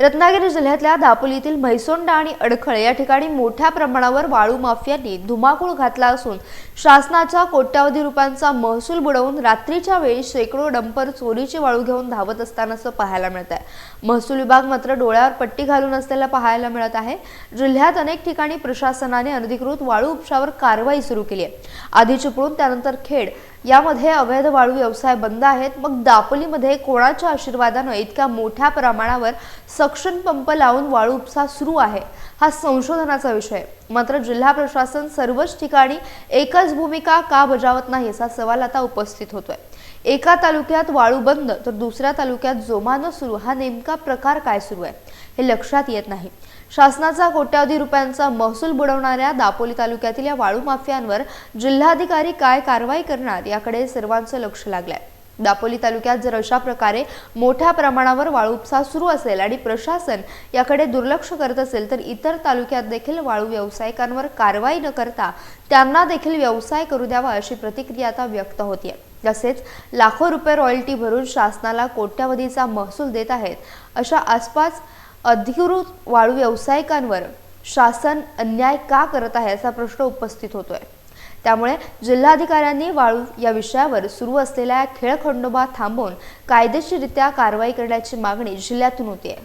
रत्नागिरी जिल्ह्यातल्या दापोलीतील म्हैसोंडा आणि अडखळ या ठिकाणी मोठ्या प्रमाणावर वाळू माफियांनी धुमाकूळ घातला असून शासनाच्या कोट्यावधी रुपयांचा महसूल बुडवून रात्रीच्या वेळी शेकडो डंपर चोरीची वाळू घेऊन धावत असतानाचं पाहायला मिळत आहे महसूल विभाग मात्र डोळ्यावर पट्टी घालून असलेला पाहायला मिळत आहे. जिल्ह्यात अनेक ठिकाणी प्रशासनाने अनधिकृत वाळू उपशावर कारवाई सुरू केली आहे. आधी चिपळूण त्यानंतर खेड यामध्ये अवैध वाळू व्यवसाय बंद आहेत. मग दापोलीमध्ये कोणाच्या आशीर्वादानं इतक्या मोठ्या प्रमाणावर सक्शन पंप लावून वाळू उपसा सुरू आहे. हा संशोधनाचा विषय. मात्र जिल्हा प्रशासन सर्वच ठिकाणी एकच भूमिका का बजावत नाही असा सवाल आता उपस्थित होतोय. एका तालुक्यात वाळू बंद तर दुसऱ्या तालुक्यात जोमानं सुरू. हा नेमका प्रकार काय सुरू आहे हे लक्षात येत नाही. शासनाचा कोट्यावधी रुपयांचा महसूल बुडवणाऱ्या दापोली तालुक्यातील या वाळू माफियांवर जिल्हाधिकारी काय कारवाई करणार याकडे सर्वांचं लक्ष लागलंय. दापोली तालुक्यात जर अशा प्रकारे मोठ्या प्रमाणावर वाळू उपसा सुरू असेल आणि प्रशासन याकडे दुर्लक्ष करत असेल तर इतर तालुक्यात देखील वाळू व्यावसायिकांवर कारवाई न करता त्यांना देखील व्यवसाय करू द्यावा अशी प्रतिक्रिया आता व्यक्त होतीये. तसेच लाखो रुपये रॉयल्टी भरून शासनाला कोट्यावधीचा महसूल देत आहेत अशा आसपास अधिकृत वाळू व्यावसायिकांवर शासन अन्याय का करत आहे असा प्रश्न उपस्थित होतोय. त्यामुळे जिल्हाधिकाऱ्यांनी वाळू या विषयावर सुरू असलेल्या खेळखंडोबा थांबवून कायदेशीररित्या कारवाई करण्याची मागणी जिल्ह्यातून होतीये.